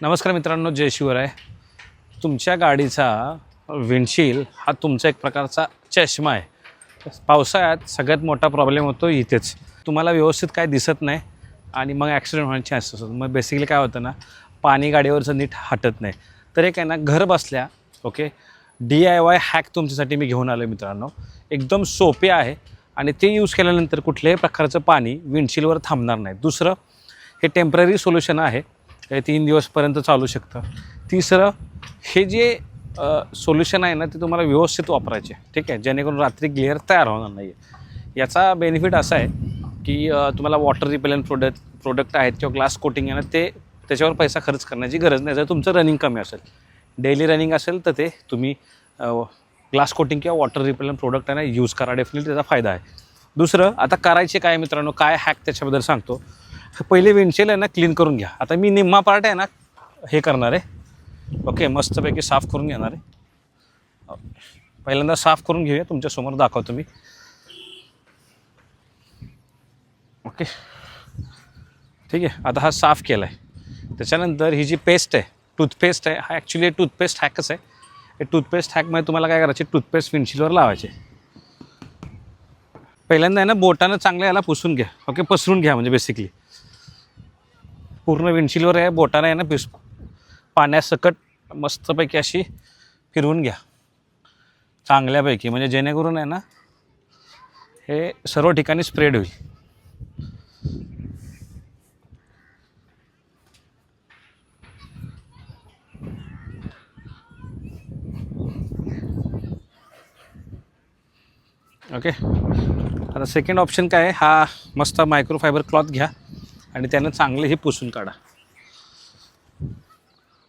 नमस्कार मित्रांनो जय शिवराय. तुमच्या गाडीचा विंडशील हा तुमचा एक प्रकारचा चष्मा आहे. पावसाळ्यात सगळ्यात मोठा प्रॉब्लेम होतो इथेच. तुम्हाला व्यवस्थित काय दिसत नाही आणि मग ॲक्सिडेंट होण्याचे चान्सेस असतात मग बेसिकली काय होतं ना पाणी गाडीवरचं नीट हटत नाही. तर एक आहे ना घर बसल्या okay D I Y hack तुमच्यासाठी मी घेऊन आलो मित्रांनो. एकदम सोपे आहे आणि ते यूज केल्यानंतर कुठल्याही प्रकारचं पाणी विंडशीलवर थांबणार नाही. दुसरं हे टेंपररी सोल्युशन आहे. हे तीन दिवसपर्यंत चालू शकतं. तिसरं हे जे सोल्युशन आहे ना ते तुम्हाला व्यवस्थित वापरायचे. ठीक आहे? जेणेकरून रात्री ग्लेअर तयार होणार नाही आहे याचा बेनिफिट असा आहे की तुम्हाला वॉटर रिपेलंट प्रोडक्ट प्रोडक्ट आहेत किंवा ग्लास कोटिंग आहे ना ते त्याच्यावर पैसा खर्च करण्याची गरज नाही. जर तुमचं रनिंग कमी असेल डेली रनिंग असेल तर ते तुम्ही ग्लास कोटिंग किंवा वॉटर रिपेलंट प्रोडक्ट आहे ना यूज करा. डेफिनेटली त्याचा फायदा आहे. दुसरं आता करायचे काय मित्रांनो? काय हॅक त्याच्याबद्दल सांगतो. पहिले विंडशेल आहे ना क्लीन करून घ्या. आता मी निम्मा पार्ट आहे ना हे करणार आहे. ओके मस्तपैकी साफ करून घेणार आहे. पहिल्यांदा साफ करून घेऊया तुमच्यासमोर दाखवतो मी. ओके ठीक आहे आता हा साफ केला आहे त्याच्यानंतर ही जी पेस्ट आहे टूथपेस्ट आहे हा ॲक्च्युली टूथपेस्ट हॅकच आहे. हे टूथपेस्ट हॅकमध्ये तुम्हाला काय करायचे टूथपेस्ट विंडशीलवर लावायचे. पहिल्यांदा आहे ना बोटानं चांगलं याला पुसून घ्या. ओके पसरून घ्या म्हणजे बेसिकली पूर्ण विंडशीलवर आहे बोटाने आहे ना पिस पाण्यासकट मस्तपैकी अशी फिरवून घ्या. चांगल्यापैकी म्हणजे जेणेकरून आहे ना हे सर्व ठिकाणी स्प्रेड होईल. ओके आता सेकंड ऑप्शन काय आहे? हा मस्त मायक्रोफायबर क्लॉथ घ्या. आणि त्यानं चांगले हे पुसून काढा.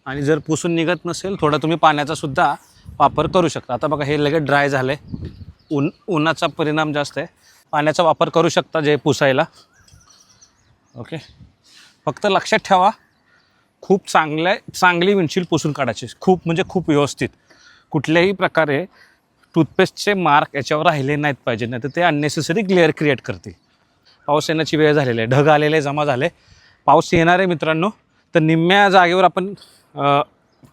आणि जर पुसून निघत नसेल थोडा तुम्ही पाण्याचा सुद्धा वापर करू शकता. आता बघा हे लगेच ड्राय झालं आहे ऊन उन्हाचा परिणाम जास्त आहे. पाण्याचा वापर करू शकता जे पुसायला. ओके? फक्त लक्षात ठेवा खूप चांगल्या चांगली विंडशील पुसून काढायची. खूप म्हणजे खूप व्यवस्थित. कुठल्याही प्रकारे टूथपेस्टचे मार्क याच्यावर राहिले नाहीत पाहिजे नाही तर ते अननेसेसरी ग्लेअर क्रिएट करतील. पाऊस येण्याची वेळ झालेली आहे. ढग आलेले जमा झाले पाऊस येणार आहे मित्रांनो. तर निम्म्या जागेवर आपण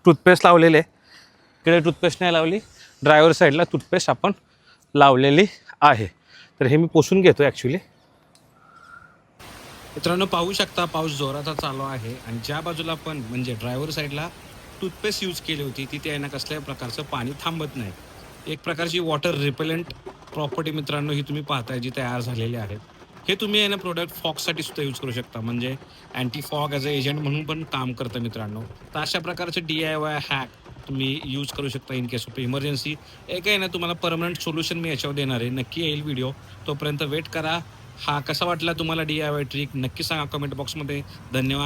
टूथपेस्ट लावलेले इकडे टूथपेस्ट नाही लावली. ड्रायव्हर साईडला टूथपेस्ट आपण लावलेली आहे. तर हे मी पोसून घेतो ॲक्च्युली मित्रांनो पाहू शकता पाऊस जोराचा चालू आहे. आणि ज्या बाजूला पण म्हणजे ड्रायव्हर साईडला टूथपेस्ट यूज केली होती तिथे आहे ना कसल्याही प्रकारचं पाणी थांबत नाही. एक प्रकारची वॉटर रिपेलंट प्रॉपर्टी मित्रांनो ही तुम्ही पाहताय जी तयार झालेली आहे. हे तुम्ही आहे ना प्रोडक्ट फॉगसाठी सुद्धा यूज करू शकता. म्हणजे anti fog as a agent म्हणून पण काम करतं मित्रांनो. तर अशा प्रकारचे डी आय वाय हॅक तुम्ही यूज करू शकता इन केस ऑफ इमर्जन्सी एक आहे ना तुम्हाला परमनंट सोल्युशन मी याच्यावर देणार आहे. नक्की येईल व्हिडिओ तोपर्यंत वेट करा. हा कसा वाटला तुम्हाला डी आय वाय ट्रिक नक्की सांगा कमेंट बॉक्समध्ये धन्यवाद.